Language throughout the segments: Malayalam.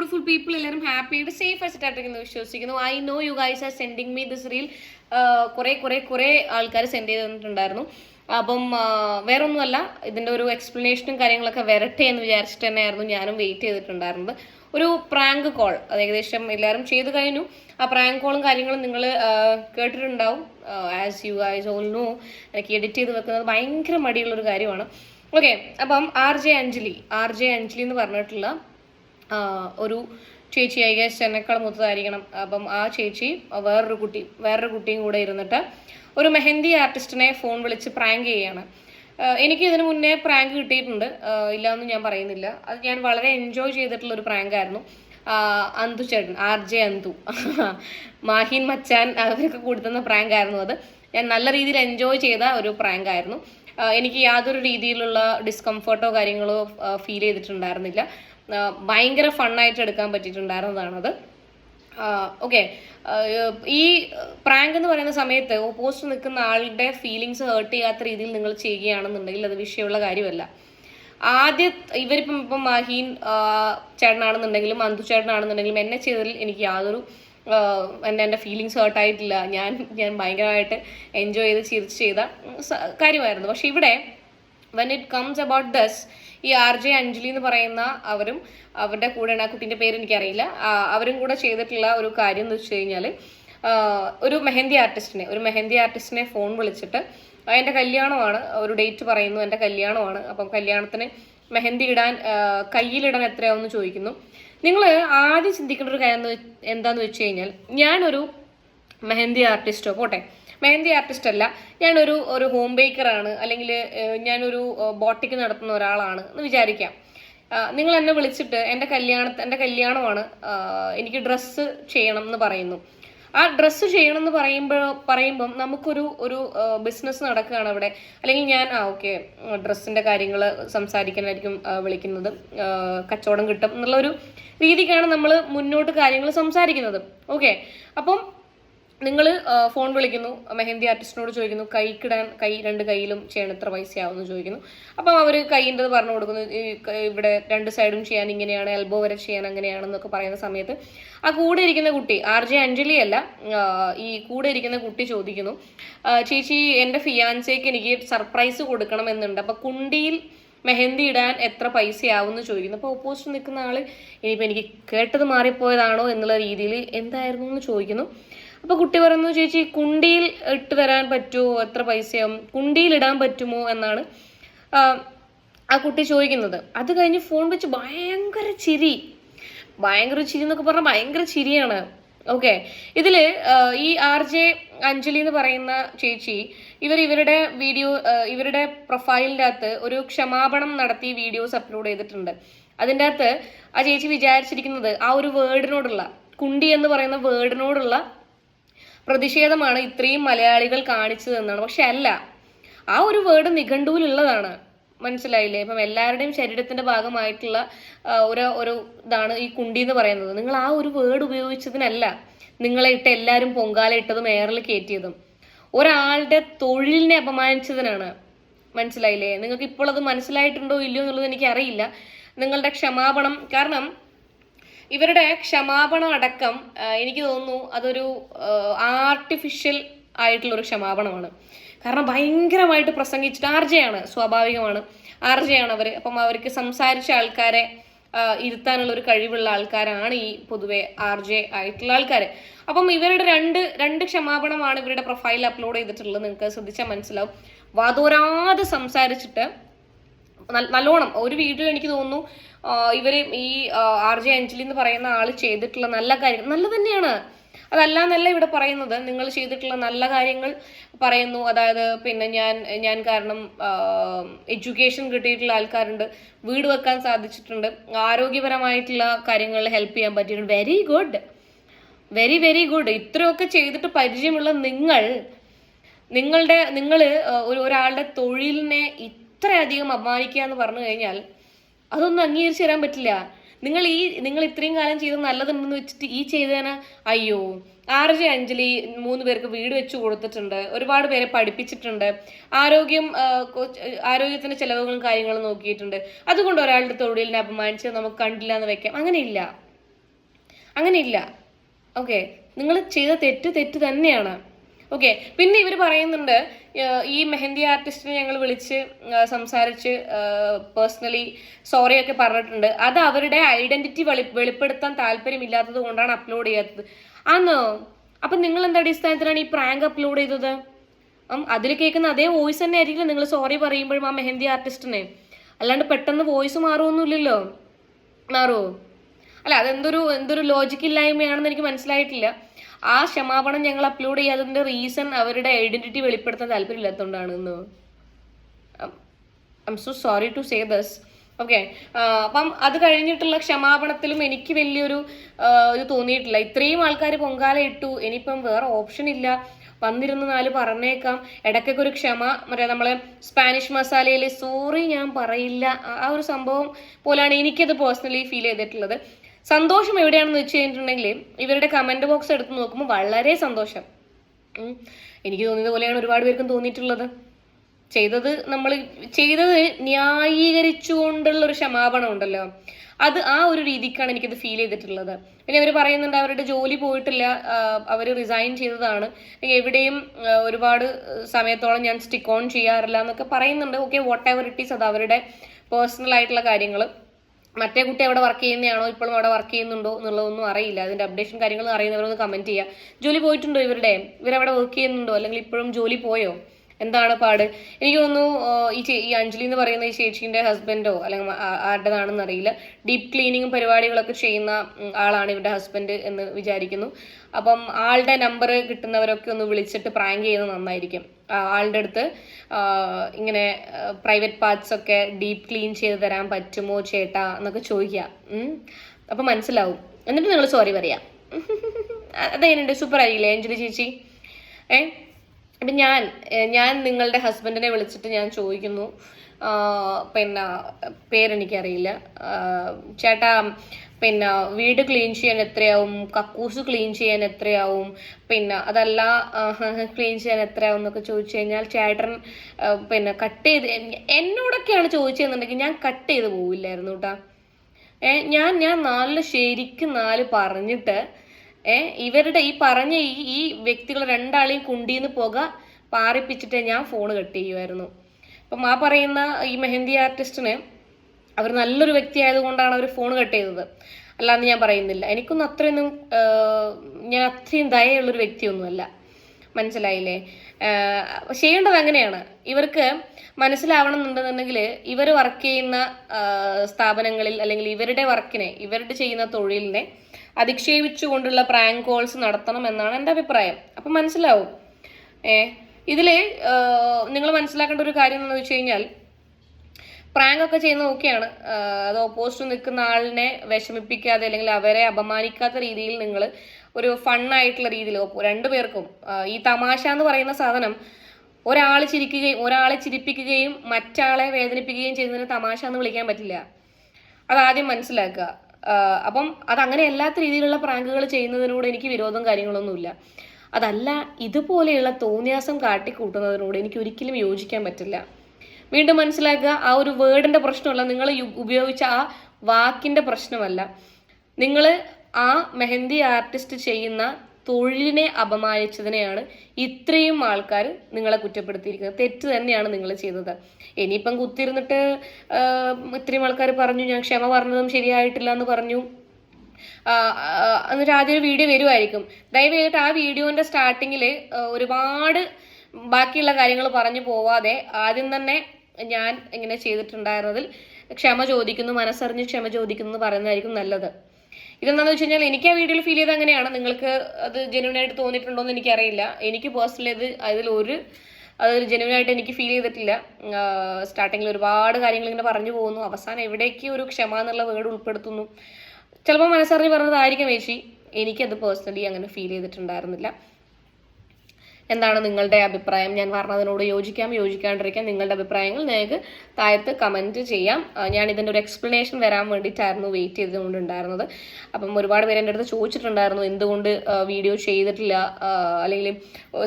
ബ്യൂട്ടിഫുൾ പീപ്പിൾ എല്ലാവരും ഹാപ്പി ആയിട്ട് സേഫ് ആയിട്ട് ആയിട്ടിരിക്കുന്നു വിശ്വസിക്കുന്നു. I know you guys are sending me this reel കുറെ കുറെ കുറെ ആൾക്കാർ സെൻഡ് ചെയ്ത് തന്നിട്ടുണ്ടായിരുന്നു. അപ്പം വേറെ ഒന്നുമല്ല ഇതിന്റെ ഒരു എക്സ്പ്ലനേഷനും കാര്യങ്ങളൊക്കെ വരട്ടെ എന്ന് വിചാരിച്ചിട്ട് തന്നെയായിരുന്നു ഞാനും വെയിറ്റ് ചെയ്തിട്ടുണ്ടായിരുന്നത്. ഒരു പ്രാങ്ക് കോൾ അത് ഏകദേശം എല്ലാവരും ചെയ്തു കഴിഞ്ഞു. ആ പ്രാങ്ക് കോളും കാര്യങ്ങളും നിങ്ങൾ കേട്ടിട്ടുണ്ടാവും. As you as all know എനിക്ക് എഡിറ്റ് ചെയ്ത് വെക്കുന്നത് ഭയങ്കര മടിയുള്ളൊരു കാര്യമാണ്. ഓക്കെ അപ്പം R J Anjali R J Anjali എന്ന് പറഞ്ഞിട്ടുള്ള ഒരു ചേച്ചി ഐ ഗസ് എന്നെക്കാൾ മുത്തതായിരിക്കണം. അപ്പം ആ ചേച്ചി വേറൊരു കുട്ടി വേറൊരു കുട്ടിയും കൂടെ ഇരുന്നിട്ട് ഒരു മെഹന്തി ആർട്ടിസ്റ്റിനെ ഫോൺ വിളിച്ച് പ്രാങ്ക് ചെയ്യാണ്. എനിക്ക് ഇതിനു മുന്നേ പ്രാങ്ക് കിട്ടിയിട്ടുണ്ട്. ആ, ഇല്ല എന്ന് ഞാൻ പറയുന്നില്ല. അത് ഞാൻ വളരെ എൻജോയ് ചെയ്തിട്ടുള്ള ഒരു പ്രാങ്ക് ആയിരുന്നു. അന്തു ചേട്ടൻ ആർ ജെ അന്തു. മാഹിൻ മച്ചാൻ അവരൊക്കെ കൊടുത്തുന്ന പ്രാങ്ക് ആയിരുന്നു അത്. ഞാൻ നല്ല രീതിയിൽ എൻജോയ് ചെയ്ത ഒരു പ്രാങ്ക് ആയിരുന്നു. എനിക്ക് യാതൊരു രീതിയിലുള്ള ഡിസ്കംഫർട്ടോ കാര്യങ്ങളോ ഫീൽ ചെയ്തിട്ടുണ്ടായിരുന്നില്ല. ഭയങ്കര ഫണ്ണായിട്ട് എടുക്കാൻ പറ്റിയിട്ടുണ്ടായിരുന്നതാണത്. ഓക്കെ. ഈ പ്രാങ്ക് എന്ന് പറയുന്ന സമയത്ത് ഓപ്പോസിറ്റ് നിൽക്കുന്ന ആളുടെ ഫീലിങ്സ് ഹേർട്ട് ചെയ്യാത്ത രീതിയിൽ നിങ്ങൾ ചെയ്യുകയാണെന്നുണ്ടെങ്കിൽ അത് വിഷയമുള്ള കാര്യമല്ല. ആദ്യ ഇവരിപ്പം ഇപ്പം മാഹീൻ ചേട്ടനാണെന്നുണ്ടെങ്കിലും അന്തു ചേട്ടനാണെന്നുണ്ടെങ്കിലും എന്നെ ചെയ്തതിൽ എനിക്ക് യാതൊരു എന്റെ എന്റെ ഫീലിങ്സ് ഹേർട്ടായിട്ടില്ല ഞാൻ ഞാൻ ഭയങ്കരമായിട്ട് എൻജോയ് ചെയ്ത് ചിരിച്ച് ചെയ്ത കാര്യമായിരുന്നു. പക്ഷെ ഇവിടെ when it comes about this ഈ ആർ ജെ അഞ്ജലി എന്ന് പറയുന്ന അവരും അവരുടെ കൂടെ ആ കുട്ടീന്റെ പേര് എനിക്കറിയില്ല. അവരും കൂടെ ചെയ്തിട്ടുള്ള ഒരു കാര്യം എന്ന് വെച്ച് കഴിഞ്ഞാൽ ഒരു മെഹന്തി ആർട്ടിസ്റ്റിനെ ഒരു മെഹന്തി ആർട്ടിസ്റ്റിനെ ഫോൺ വിളിച്ചിട്ട് എന്റെ കല്യാണമാണ്. ഒരു ഡേറ്റ് പറയുന്നു എന്റെ കല്യാണമാണ്. അപ്പം കല്യാണത്തിന് മെഹന്തി ഇടാൻ കയ്യിലിടാൻ എത്രയാവുമെന്ന് ചോദിക്കുന്നു. നിങ്ങൾ ആദ്യം ചിന്തിക്കേണ്ട ഒരു കാര്യം എന്താന്ന് വെച്ച് കഴിഞ്ഞാൽ ഞാനൊരു മെഹന്തി ആർട്ടിസ്റ്റോ പോട്ടെ. മെഹന്തി ആർട്ടിസ്റ്റ് അല്ല. ഞാനൊരു ഒരു ഹോം ബേക്കറാണ് അല്ലെങ്കിൽ ഞാനൊരു ബോട്ടിക്ക് നടത്തുന്ന ഒരാളാണ് എന്ന് വിചാരിക്കാം. നിങ്ങൾ എന്നെ വിളിച്ചിട്ട് എന്റെ കല്യാണ എന്റെ കല്യാണമാണ് എനിക്ക് ഡ്രസ്സ് ചെയ്യണം എന്ന് പറയുന്നു. ആ ഡ്രസ്സ് ചെയ്യണം എന്ന് പറയുമ്പോൾ പറയുമ്പം നമുക്കൊരു ഒരു ബിസിനസ് നടക്കുകയാണ് അവിടെ. അല്ലെങ്കിൽ ഞാൻ ആ ഓക്കെ ഡ്രസ്സിന്റെ കാര്യങ്ങൾ സംസാരിക്കാനായിരിക്കും വിളിക്കുന്നത്. കച്ചവടം കിട്ടും എന്നുള്ള ഒരു രീതിക്കാണ് നമ്മൾ മുന്നോട്ട് കാര്യങ്ങൾ സംസാരിക്കുന്നത്. ഓക്കെ അപ്പം നിങ്ങൾ ഫോൺ വിളിക്കുന്നു മെഹന്തി ആർട്ടിസ്റ്റിനോട് ചോദിക്കുന്നു കൈക്കിടാൻ കൈ രണ്ട് കൈയിലും ചെയ്യണം എത്ര പൈസയാവുമെന്ന് ചോദിക്കുന്നു. അപ്പം അവർ കൈയിന്റെ പറഞ്ഞു കൊടുക്കുന്നു ഇവിടെ രണ്ട് സൈഡും ചെയ്യാൻ ഇങ്ങനെയാണ് എൽബോ വരെ ചെയ്യാൻ അങ്ങനെയാണെന്നൊക്കെ പറയുന്ന സമയത്ത് ആ കൂടെ ഇരിക്കുന്ന കുട്ടി ആർ ജെ അഞ്ജലി അല്ല ഈ കൂടെ ഇരിക്കുന്ന കുട്ടി ചോദിക്കുന്നു ചേച്ചി എന്റെ ഫിയാൻസേക്ക് എനിക്ക് സർപ്രൈസ് കൊടുക്കണം എന്നുണ്ട് അപ്പം കുണ്ടിയിൽ മെഹന്തി ഇടാൻ എത്ര പൈസയാവുമെന്ന് ചോദിക്കുന്നു. അപ്പോൾ ഓപ്പോസിറ്റ് നിൽക്കുന്ന ആൾ ഇനിയിപ്പോൾ എനിക്ക് കേട്ടത് മാറിപ്പോയതാണോ എന്നുള്ള രീതിയിൽ എന്തായിരുന്നു എന്ന് ചോദിക്കുന്നു. അപ്പോൾ കുട്ടി പറയുന്നു ചേച്ചി കുണ്ടിയിൽ ഇട്ട് തരാൻ പറ്റുമോ? എത്ര പൈസയാവും? കുണ്ടിയിൽ ഇടാൻ പറ്റുമോ? എന്നാണ് ആ, കുട്ടി ചോദിക്കുന്നത്. അത് കഴിഞ്ഞ് ഫോൺ വെച്ച് ഭയങ്കര ചിരി. ഭയങ്കര ചിരി എന്നൊക്കെ പറഞ്ഞാൽ ഭയങ്കര ചിരിയാണ്. ഓക്കെ. ഇതിൽ ഈ ആർ ജെ അഞ്ജലി എന്ന് പറയുന്ന ചേച്ചി ഇവർ ഇവരുടെ വീഡിയോ ഇവരുടെ പ്രൊഫൈലിന്റെ അകത്ത് ഒരു ക്ഷമാപണം നടത്തി വീഡിയോസ് അപ്ലോഡ് ചെയ്തിട്ടുണ്ട്. അതിന്റെ അകത്ത് ആ ചേച്ചി വിചാരിച്ചിരിക്കുന്നത് ആ ഒരു വേർഡിനോടുള്ള കുണ്ടി എന്ന് പറയുന്ന വേർഡിനോടുള്ള പ്രതിഷേധമാണ് ഇത്രയും മലയാളികൾ കാണിച്ചതെന്നാണ്. പക്ഷെ അല്ല ആ ഒരു വേർഡ് നിഘണ്ടുവിലുള്ളതാണ്. മനസ്സിലായില്ലേ? ഇപ്പം എല്ലാവരുടെയും ശരീരത്തിന്റെ ഭാഗമായിട്ടുള്ള ഒരു ഒരു ഇതാണ് ഈ കുണ്ടി എന്ന് പറയുന്നത്. നിങ്ങൾ ആ ഒരു വേർഡ് ഉപയോഗിച്ചതിനല്ല നിങ്ങളെ ഇട്ട് എല്ലാവരും പൊങ്കാല ഇട്ടതും എയറിൽ കയറ്റിയതും. ഒരാളുടെ തൊഴിലിനെ അപമാനിച്ചതിനാണ്. മനസ്സിലായില്ലേ? നിങ്ങൾക്ക് ഇപ്പോൾ അത് മനസ്സിലായിട്ടുണ്ടോ ഇല്ലയോ എന്നുള്ളത് എനിക്ക് അറിയില്ല നിങ്ങളുടെ ക്ഷമാപണം കാരണം ഇവരുടെ ക്ഷമാപണം അടക്കം എനിക്ക് തോന്നുന്നു അതൊരു ആർട്ടിഫിഷ്യൽ ആയിട്ടുള്ള ഒരു ക്ഷമാപണമാണ്. കാരണം ഭയങ്കരമായിട്ട് പ്രസംഗിച്ചിട്ട് ആർജയാണ് സ്വാഭാവികമാണ്. ആർജയാണ് അവർ അപ്പം അവർക്ക് സംസാരിച്ച ആൾക്കാരെ ഇരുത്താനുള്ള ഒരു കഴിവുള്ള ആൾക്കാരാണ് ഈ പൊതുവെ ആർ ജെ ആയിട്ടുള്ള ആൾക്കാർ അപ്പം ഇവരുടെ രണ്ട് രണ്ട് ക്ഷമാപണമാണ് ഇവരുടെ പ്രൊഫൈലിൽ അപ്ലോഡ് ചെയ്തിട്ടുള്ളത്. നിങ്ങൾക്ക് ശ്രദ്ധിച്ചാൽ മനസ്സിലാവും. വാതോരാതെ സംസാരിച്ചിട്ട് നല്ലോണം. ഒരു വീഡിയോ എനിക്ക് തോന്നുന്നു ഇവർ ഈ ആർ ജെ അഞ്ജലി എന്ന് പറയുന്ന ആൾ ചെയ്തിട്ടുള്ള നല്ല കാര്യങ്ങൾ നല്ല തന്നെയാണ്. അതല്ല എന്നല്ല ഇവിടെ പറയുന്നത്. നിങ്ങൾ ചെയ്തിട്ടുള്ള നല്ല കാര്യങ്ങൾ പറയുന്നു. അതായത് പിന്നെ ഞാൻ ഞാൻ കാരണം എഡ്യൂക്കേഷൻ കിട്ടിയിട്ടുള്ള ആൾക്കാരുണ്ട് വീട് വെക്കാൻ സാധിച്ചിട്ടുണ്ട് ആരോഗ്യപരമായിട്ടുള്ള കാര്യങ്ങളിൽ ഹെൽപ്പ് ചെയ്യാൻ പറ്റിയിട്ടുണ്ട്. Very good. Very very good. ഇത്രയൊക്കെ ചെയ്തിട്ട് പരിചയമുള്ള നിങ്ങൾ നിങ്ങളുടെ നിങ്ങൾ ഒരു ഒരാളുടെ തൊഴിലിനെ ഇത്രയധികം അപമാനിക്കുക എന്ന് പറഞ്ഞു കഴിഞ്ഞാൽ അതൊന്നും അംഗീകരിച്ചു തരാൻ പറ്റില്ല. നിങ്ങൾ ഈ നിങ്ങൾ ഇത്രയും കാലം ചെയ്ത് നല്ലതുണ്ടെന്ന് വെച്ചിട്ട് ഈ ചെയ്തതിന് അയ്യോ. ആർ ജെ അഞ്ജലി മൂന്ന് പേർക്ക് വീട് വെച്ച് കൊടുത്തിട്ടുണ്ട്. ഒരുപാട് പേരെ പഠിപ്പിച്ചിട്ടുണ്ട്. ആരോഗ്യം ആരോഗ്യത്തിന്റെ ചെലവുകളും കാര്യങ്ങളും നോക്കിയിട്ടുണ്ട്. അതുകൊണ്ട് ഒരാളുടെ തൊഴിലിനെ അപമാനിച്ച് നമുക്ക് കണ്ടില്ല എന്ന് വെക്കാം. അങ്ങനെയില്ല. അങ്ങനെയില്ല. ഓക്കെ. നിങ്ങൾ ചെയ്ത തെറ്റ് തെറ്റ് തന്നെയാണ്. ഓക്കെ പിന്നെ ഇവർ പറയുന്നുണ്ട് ഈ മെഹന്തി ആർട്ടിസ്റ്റിനെ ഞങ്ങൾ വിളിച്ച് സംസാരിച്ച് പേഴ്സണലി സോറി ഒക്കെ പറഞ്ഞിട്ടുണ്ട്. അത് അവരുടെ ഐഡന്റിറ്റി വെളി വെളിപ്പെടുത്താൻ താല്പര്യമില്ലാത്തത് കൊണ്ടാണ് അപ്ലോഡ് ചെയ്യാത്തത്. ആന്നോ? അപ്പം നിങ്ങൾ എന്ത് അടിസ്ഥാനത്തിലാണ് ഈ പ്രാങ്ക് അപ്ലോഡ് ചെയ്തത്? അതിൽ കേൾക്കുന്ന അതേ വോയിസ് തന്നെ ആയിരിക്കില്ല നിങ്ങൾ സോറി പറയുമ്പോഴും ആ മെഹന്തി ആർട്ടിസ്റ്റിനെ അല്ലാണ്ട് പെട്ടെന്ന് വോയിസ് മാറുമൊന്നുമില്ലല്ലോ മാറുമോ അല്ല അതെന്തൊരു എന്തൊരു ലോജിക്ക് ഇല്ലായ്മയാണെന്ന് എനിക്ക് മനസ്സിലായിട്ടില്ല. ആ ക്ഷമാപണം ഞങ്ങൾ അപ്ലോഡ് ചെയ്യാത്തതിന്റെ റീസൺ അവരുടെ ഐഡന്റിറ്റി വെളിപ്പെടുത്താൻ താല്പര്യമില്ലാത്തതുകൊണ്ടാണ് എന്ന് I am so sorry to say this okay അപ്പം അത് കഴിഞ്ഞിട്ടുള്ള ക്ഷമാപണത്തിലും എനിക്ക് വലിയൊരു ഇത് തോന്നിയിട്ടില്ല. ഇത്രയും ആൾക്കാർ പൊങ്കാല ഇട്ടു. ഇനിയിപ്പം വേറെ ഓപ്ഷൻ ഇല്ല. വന്നിരുന്ന് നാല് പറഞ്ഞേക്കാം. ഇടയ്ക്കൊക്കെ ഒരു ക്ഷമ മറ്റേ നമ്മളെ സ്പാനിഷ് മസാലയിൽ സോറി ഞാൻ പറയില്ല. ആ ഒരു സംഭവം പോലെയാണ് എനിക്കത് പേഴ്സണലി ഫീൽ ചെയ്തിട്ടുള്ളത്. സന്തോഷം എവിടെയാണെന്ന് വെച്ച് കഴിഞ്ഞിട്ടുണ്ടെങ്കിൽ ഇവരുടെ കമന്റ് ബോക്സ് എടുത്ത് നോക്കുമ്പോൾ വളരെ സന്തോഷം. എനിക്ക് തോന്നിയത് പോലെയാണ് ഒരുപാട് പേർക്കും തോന്നിയിട്ടുള്ളത്. ചെയ്തത് നമ്മൾ ചെയ്തത് ന്യായീകരിച്ചുകൊണ്ടുള്ള ഒരു ക്ഷമാപണം ഉണ്ടല്ലോ. അത് ആ ഒരു രീതിക്കാണ് എനിക്കത് ഫീൽ ചെയ്തിട്ടുള്ളത്. പിന്നെ അവർ പറയുന്നുണ്ട് അവരുടെ ജോലി പോയിട്ടില്ല അവർ റിസൈൻ ചെയ്തതാണ്. എവിടെയും ഒരുപാട് സമയത്തോളം ഞാൻ സ്റ്റിക്ക് ഓൺ ചെയ്യാറില്ല എന്നൊക്കെ പറയുന്നുണ്ട്. Okay whatever it is അത് അവരുടെ പേഴ്സണൽ ആയിട്ടുള്ള കാര്യങ്ങൾ മറ്റേ കുട്ടി അവിടെ വർക്ക് ചെയ്യുന്നതാണോ ഇപ്പോഴും അവിടെ വർക്ക് ചെയ്യുന്നുണ്ടോ എന്നുള്ളതൊന്നും അറിയില്ല. അതിന്റെ അപ്ഡേഷൻ കാര്യങ്ങൾ അറിയുന്നവരൊന്ന് കമന്റ് ചെയ്യുക ജോലി പോയിട്ടുണ്ടോ ഇവരുടെ? ഇവരവിടെ വർക്ക് ചെയ്യുന്നുണ്ടോ? അല്ലെങ്കിൽ ഇപ്പോഴും ജോലി പോയോ? എന്താണ് പാട്? എനിക്ക് തോന്നുന്നു ഈ ഈ അഞ്ജലി എന്ന് പറയുന്ന ഈ ചേച്ചിന്റെ ഹസ്ബൻഡോ അല്ലെങ്കിൽ ആരുടേതാണെന്ന് അറിയില്ല. ഡീപ്പ് ക്ലീനിങ്ങും പരിപാടികളൊക്കെ ചെയ്യുന്ന ആളാണ് ഇവരുടെ ഹസ്ബൻഡ് എന്ന് വിചാരിക്കുന്നു. അപ്പം ആളുടെ നമ്പർ കിട്ടുന്നവരൊക്കെ ഒന്ന് വിളിച്ചിട്ട് പ്രാങ്ക് ചെയ്യുന്നത് നന്നായിരിക്കും. ആളുടെ അടുത്ത് ഇങ്ങനെ പ്രൈവറ്റ് പാർട്സ് ഒക്കെ ഡീപ്പ് ക്ലീൻ ചെയ്ത് തരാൻ പറ്റുമോ ചേട്ടാ എന്നൊക്കെ ചോദിക്കുക. അപ്പം മനസ്സിലാവും. എന്നിട്ട് നിങ്ങൾ സോറി പറയാം. അതെങ്ങനെയുണ്ട്? സൂപ്പർ ആയില്ലേ അഞ്ജലി ചേച്ചി? ഏ? അപ്പം ഞാൻ ഞാൻ നിങ്ങളുടെ ഹസ്ബൻഡിനെ വിളിച്ചിട്ട് ഞാൻ ചോദിക്കുന്നു. പിന്നെ പേരെനിക്കറിയില്ല. ചേട്ടാ പിന്നെ വീട് ക്ലീൻ ചെയ്യാൻ എത്രയാവും? കക്കൂസ് ക്ലീൻ ചെയ്യാൻ എത്രയാവും? പിന്നെ അതല്ല ക്ലീൻ ചെയ്യാൻ എത്രയാവും എന്നൊക്കെ ചോദിച്ചു കഴിഞ്ഞാൽ ചേട്ടൻ പിന്നെ കട്ട് ചെയ്ത് എന്നോടൊക്കെയാണ് ചോദിച്ചതെന്നുണ്ടെങ്കിൽ ഞാൻ കട്ട് ചെയ്ത് പോവില്ലായിരുന്നു കേട്ടാ ഞാൻ ഞാൻ നാല് ശരിക്കും നാല് പറഞ്ഞിട്ട് ഏ ഇവരുടെ ഈ പറഞ്ഞ ഈ ഈ വ്യക്തികൾ രണ്ടാളെയും കുണ്ടിന്ന് പുക പാറിപ്പിച്ചിട്ട് ഞാൻ ഫോൺ കട്ട് ചെയ്യുമായിരുന്നു അപ്പം ആ പറയുന്ന ഈ മെഹന്തി ആർട്ടിസ്റ്റിന് അവർ നല്ലൊരു വ്യക്തി ആയതുകൊണ്ടാണ് അവർ ഫോൺ കട്ട് ചെയ്തത്. അല്ലാന്ന് ഞാൻ പറയുന്നില്ല. എനിക്കൊന്നും അത്രയൊന്നും ഞാൻ അത്രയും ദയുള്ളൊരു വ്യക്തിയൊന്നുമല്ല. മനസ്സിലായില്ലേ? ചെയ്യേണ്ടത് അങ്ങനെയാണ്. ഇവർക്ക് മനസ്സിലാവണം എന്നുണ്ടെന്നുണ്ടെങ്കിൽ ഇവർ വർക്ക് ചെയ്യുന്ന സ്ഥാപനങ്ങളിൽ അല്ലെങ്കിൽ ഇവരുടെ വർക്കിനെ ഇവരുടെ ചെയ്യുന്ന തൊഴിലിനെ അധിക്ഷേപിച്ചുകൊണ്ടുള്ള പ്രാങ്ക് കോൾസ് നടത്തണം എന്നാണ് എന്റെ അഭിപ്രായം. അപ്പം മനസ്സിലാവും. ഏ ഇതിൽ നിങ്ങൾ മനസ്സിലാക്കേണ്ട ഒരു കാര്യം എന്ന് വെച്ച് കഴിഞ്ഞാൽ പ്രാങ്ക് ഒക്കെ ചെയ്യുന്ന ഓക്കെയാണ് അത് ഓപ്പോസിറ്റ് നിൽക്കുന്ന ആളിനെ വിഷമിപ്പിക്കാതെ അല്ലെങ്കിൽ അവരെ അപമാനിക്കാത്ത രീതിയിൽ നിങ്ങൾ ഒരു ഫണ്ണായിട്ടുള്ള രീതിയിൽ രണ്ടുപേർക്കും പേർക്കും ഈ തമാശ എന്ന് പറയുന്ന സാധനം ഒരാൾ ചിരിക്കുകയും ഒരാളെ ചിരിപ്പിക്കുകയും മറ്റാളെ വേദനിപ്പിക്കുകയും ചെയ്യുന്നതിന് തമാശ എന്ന് വിളിക്കാൻ പറ്റില്ല. അതാദ്യം മനസ്സിലാക്കുക. അപ്പം അതങ്ങനെ അല്ലാത്ത രീതിയിലുള്ള പ്രാങ്കുകൾ ചെയ്യുന്നതിനോട് എനിക്ക് വിരോധം കാര്യങ്ങളൊന്നുമില്ല അതല്ല ഇതുപോലെയുള്ള തോന്നിയാസം കാട്ടിക്കൂട്ടുന്നതിനോട് എനിക്ക് ഒരിക്കലും യോജിക്കാൻ പറ്റില്ല. വീണ്ടും മനസ്സിലാക്കുക ആ ഒരു വേർഡിന്റെ പ്രശ്നമല്ല. നിങ്ങൾ ഉപയോഗിച്ച ആ വാക്കിന്റെ പ്രശ്നമല്ല. നിങ്ങൾ ആ മെഹന്തി ആർട്ടിസ്റ്റ് ചെയ്യുന്ന തൊഴിലിനെ അപമാനിച്ചതിനെയാണ് ഇത്രയും ആൾക്കാർ നിങ്ങളെ കുറ്റപ്പെടുത്തിയിരിക്കുന്നത്. തെറ്റ് തന്നെയാണ് നിങ്ങൾ ചെയ്തത്. ഇനിയിപ്പം കുത്തിരുന്നിട്ട് ഇത്രയും ആൾക്കാർ പറഞ്ഞു ഞാൻ ക്ഷമ പറഞ്ഞതും ശരിയായിട്ടില്ല എന്ന് പറഞ്ഞു. എന്നിട്ട് ആദ്യം ഒരു വീഡിയോ വരുമായിരിക്കും ദയവ് ചെയ്തിട്ട് ആ വീഡിയോന്റെ സ്റ്റാർട്ടിങ്ങിൽ ഒരുപാട് ബാക്കിയുള്ള കാര്യങ്ങൾ പറഞ്ഞു പോവാതെ ആദ്യം തന്നെ ഞാൻ ഇങ്ങനെ ചെയ്തിട്ടുണ്ടായിരുന്നതിൽ ക്ഷമ ചോദിക്കുന്നു മനസ്സറിഞ്ഞ് ക്ഷമ ചോദിക്കുന്നു എന്ന് പറയുന്നതായിരിക്കും നല്ലത്. ഇതെന്താണെന്ന് വെച്ച് കഴിഞ്ഞാൽ എനിക്ക് ആ വീഡിയോയിൽ ഫീൽ ചെയ്ത് അങ്ങനെയാണ്. നിങ്ങൾക്ക് അത് ജെന്യൂൻ ആയിട്ട് തോന്നിയിട്ടുണ്ടോ എന്ന് എനിക്കറിയില്ല. എനിക്ക് പേഴ്സണലി അത് അതിൽ ഒരു അത് ജെന്യൂൻ ആയിട്ട് എനിക്ക് ഫീൽ ചെയ്തിട്ടില്ല. സ്റ്റാർട്ടിങ്ങിൽ ഒരുപാട് കാര്യങ്ങൾ ഇങ്ങനെ പറഞ്ഞു പോകുന്നു. അവസാനം എവിടേക്ക് ഒരു ക്ഷമ എന്നുള്ള വേർഡ് ഉൾപ്പെടുത്തുന്നു. ചിലപ്പോൾ മനസ്സറിഞ്ഞ് പറഞ്ഞതായിരിക്കും ചേച്ചി. എനിക്കത് പേഴ്സണലി അങ്ങനെ ഫീൽ ചെയ്തിട്ടുണ്ടായിരുന്നില്ല. എന്താണ് നിങ്ങളുടെ അഭിപ്രായം? ഞാൻ പറഞ്ഞതിനോട് യോജിക്കാം യോജിക്കാണ്ടിരിക്കാം. നിങ്ങളുടെ അഭിപ്രായങ്ങൾ നിങ്ങൾക്ക് താഴത്ത് കമന്റ് ചെയ്യാം. ഞാൻ ഇതിന്റെ ഒരു എക്സ്പ്ലനേഷൻ വരാൻ വേണ്ടിയിട്ടായിരുന്നു വെയിറ്റ് ചെയ്തുകൊണ്ടുണ്ടായിരുന്നത്. അപ്പം ഒരുപാട് പേര് എന്റെ അടുത്ത് ചോദിച്ചിട്ടുണ്ടായിരുന്നു എന്തുകൊണ്ട് വീഡിയോ ചെയ്തിട്ടില്ല? അല്ലെങ്കിൽ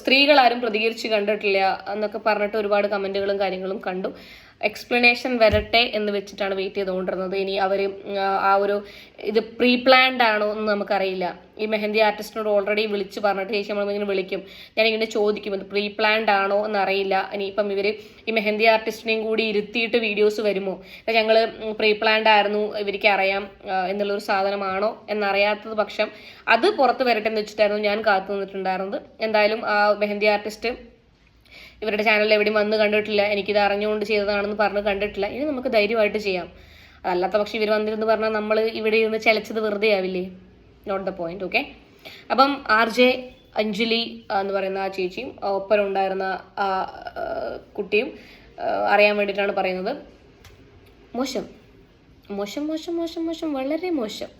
സ്ത്രീകളാരും പ്രതികരിച്ച് കണ്ടിട്ടില്ല എന്നൊക്കെ പറഞ്ഞിട്ട് ഒരുപാട് കമന്റുകളും കാര്യങ്ങളും കണ്ടു. എക്സ്പ്ലനേഷൻ വരട്ടെ എന്ന് വെച്ചിട്ടാണ് വെയിറ്റ് ചെയ്തുകൊണ്ടിരുന്നത്. ഇനി അവർ ആ ഒരു ഇത് പ്രീ പ്ലാൻഡ് ആണോ എന്ന് നമുക്കറിയില്ല. ഈ മെഹന്തി ആർട്ടിസ്റ്റിനോട് ഓൾറെഡി വിളിച്ച് പറഞ്ഞിട്ട് ചേച്ചി നമ്മളിങ്ങനെ വിളിക്കും. ഞാനിങ്ങനെ ചോദിക്കും. ഇത് പ്രീ പ്ലാൻഡ് ആണോ എന്നറിയില്ല. ഇനിയിപ്പം ഇവർ ഈ മെഹന്തി ആർട്ടിസ്റ്റിനെയും കൂടി ഇരുത്തിയിട്ട് വീഡിയോസ് വരുമോ? ഞങ്ങൾ പ്രീ പ്ലാൻഡ് ആയിരുന്നു. ഇവർക്ക് അറിയാം എന്നുള്ളൊരു സാധനമാണോ എന്നറിയാത്തത് പക്ഷം അത് പുറത്ത് വരട്ടെ എന്ന് വെച്ചിട്ടായിരുന്നു ഞാൻ കാത്തു നിന്നിട്ടുണ്ടായിരുന്നത്. എന്തായാലും ആ മെഹന്തി ആർട്ടിസ്റ്റ് ഇവരുടെ ചാനലിൽ എവിടെയും വന്ന് കണ്ടിട്ടില്ല എനിക്കിത് അറിഞ്ഞുകൊണ്ട് ചെയ്തതാണെന്ന് പറഞ്ഞ് കണ്ടിട്ടില്ല. ഇനി നമുക്ക് ധൈര്യമായിട്ട് ചെയ്യാം. അതല്ലാത്ത പക്ഷേ ഇവർ വന്നിരുന്ന് പറഞ്ഞാൽ നമ്മൾ ഇവിടെ ഇരുന്ന് ചലച്ചത് വെറുതെ ആവില്ലേ? നോട്ട് ദ പോയിന്റ് ഓക്കെ അപ്പം ആർ ജെ അഞ്ജലി എന്ന് പറയുന്ന ആ ചേച്ചിയും ഒപ്പം ഉണ്ടായിരുന്ന ആ, കുട്ടിയും അറിയാൻ വേണ്ടിയിട്ടാണ് പറയുന്നത്. മോശം. മോശം മോശം മോശം മോശം വളരെ മോശം.